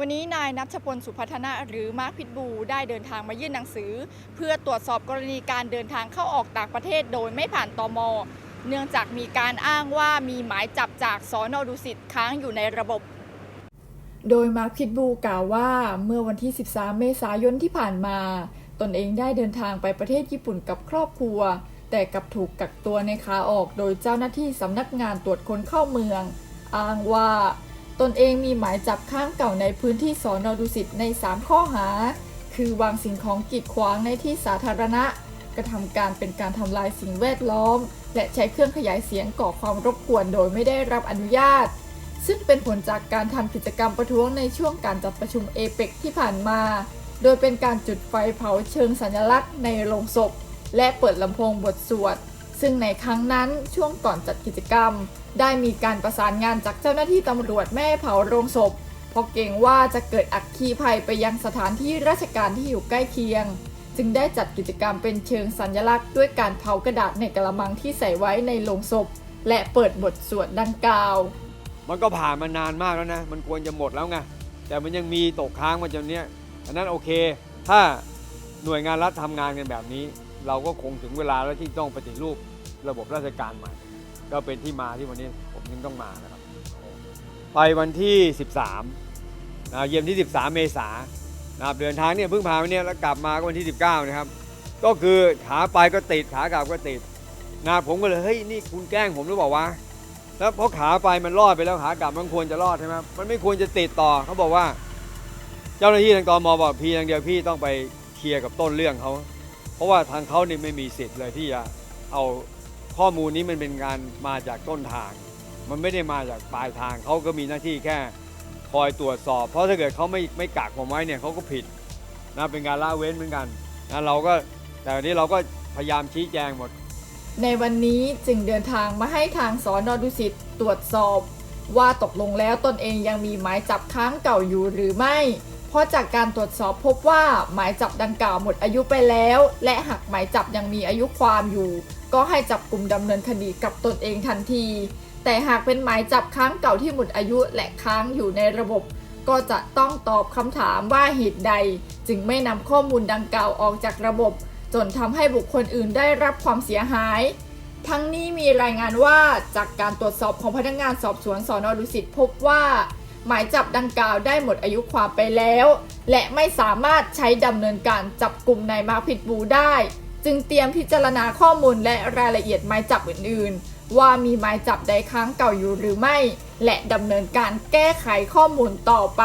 วันนี้นายนัชพลสุพัฒนะหรือมาร์คพิทบูได้เดินทางมายื่นหนังสือ เพื่อตรวจสอบกรณีการเดินทางเข้าออกต่างประเทศโดยไม่ผ่านตม เนื่องจากมีการอ้างว่ามีหมายจับจากสอนอดุสิตค้างอยู่ในระบบโดยมาร์คพิทบูกล่าวว่าเมื่อวันที่ 13 เมษายนที่ผ่านมา ตนเองได้เดินทางไปประเทศญี่ปุ่นกับครอบครัว แต่กลับถูกกักตัวในขาออกโดยเจ้าหน้าที่สำนักงานตรวจคนเข้าเมือง อ้างว่า ตนเองมีหมายจับข้างเก่าในพื้นที่สอนอดุสิตใน 3 ข้อหา คือวางสิ่งของกีดขวางในที่สาธารณะ กระทำการเป็นการทำลายสิ่งแวดล้อม และใช้เครื่องขยายเสียงก่อความรบกวนโดยไม่ได้รับอนุญาต ซึ่งเป็นผลจากการทำกิจกรรมประท้วงในช่วงการจัดประชุมเอเปกที่ผ่านมา โดยเป็นการจุดไฟเผาเชิงสัญลักษณ์ในโรงศพ และเปิดลำโพงบทสวด ซึ่งในครั้งนั้นช่วงก่อนจัดกิจกรรม ได้มีการประสานงานจากเจ้าหน้าที่ตำรวจแม่เผาโรงศพ เพราะเกรงว่าจะเกิดอักคีภัยไปยังสถานที่ราชการที่อยู่ใกล้เคียง จึงได้จัดกิจกรรมเป็นเชิงสัญลักษณ์ด้วยการเผากระดาษในกระมังที่ใส่ไว้ในโลงศพ และเปิดบทสวดดังกล่าว มันก็ผ่านมานานมากแล้วนะ มันควรจะหมดแล้วไง แต่มันยังมีตกค้างมาจนเนี้ยอันนั้นโอเค ถ้าหน่วยงานรัฐทำงานกันแบบนี้ เราก็คงถึงเวลาแล้วที่ต้องปฏิรูประบบราชการใหม่ ก็เป็นที่มาที่วันนี้ผมยังต้องมานะครับ ไปวันที่ 13นะเยี่ยมที่ 13 เมษายนนะครับเดินทางเนี่ยเพิ่งผ่าไปเนี่ยแล้วกลับมาก็วันที่ 19 นะครับ ก็คือขาไปก็ติดขากลับก็ติดนะผมก็เลยเฮ้ยนี่คุณแกล้งผมหรือเปล่าวะแล้วเพราะขาไปมันรอดไปแล้วขากลับมันควรจะรอดใช่ไหมมันไม่ควรจะติดต่อเขาบอกว่า เจ้าหน้าที่ทางตมบอกพี่อย่างเดียวพี่ต้องไปเคลียร์กับต้นเรื่องเขา ราะว่าทางเขานี่ไม่มีสิทธิ์เลยที่จะเอาข้อมูลนี้มันเป็นการมาจากต้นทาง มันไม่ได้มาจากปลายทางเขาก็มีหน้าที่แค่คอยตรวจสอบ เพราะถ้าเกิดเขาไม่ไม่กักผมไว้เนี่ยเขาก็ผิดนะเป็นการละเว้นเหมือนกันนะเราก็แต่วันนี้เราก็พยายามชี้แจงหมด ในวันนี้จึงเดินทางมาให้ทางสอนอดุสิตตรวจสอบ ว่าตกลงแล้วตนเองยังมีหมายจับค้างเก่าอยู่หรือไม่ ราะจากการตรวจสอบพบว่าหมายจับดังกล่าวหมดอายุไปแล้ว และหากหมายจับยังมีอายุความอยู่ ก็ให้จับกลุ่มดำเนินคดีกับตนเองทันที แต่หากเป็นหมายจับค้างเก่าที่หมดอายุและค้างอยู่ในระบบ ก็จะต้องตอบคำถามว่าเหตุใด จึงไม่นำข้อมูลดังกล่าวออกจากระบบ จนทำให้บุคคลอื่นได้รับความเสียหาย ทั้งนี้มีรายงานว่าจากการตรวจสอบของพนักงานสอบสวนสอนอดุสิตพบว่า หมายจับดังกล่าวได้หมดอายุความไปแล้ว และไม่สามารถใช้ดำเนินการจับกลุ่มนายมาร์คพิทบูได้ จึงเตรียมพิจารณาข้อมูลและรายละเอียดหมายจับอื่นๆ ว่ามีหมายจับใดค้างเก่าอยู่หรือไม่ และดำเนินการแก้ไขข้อมูลต่อไป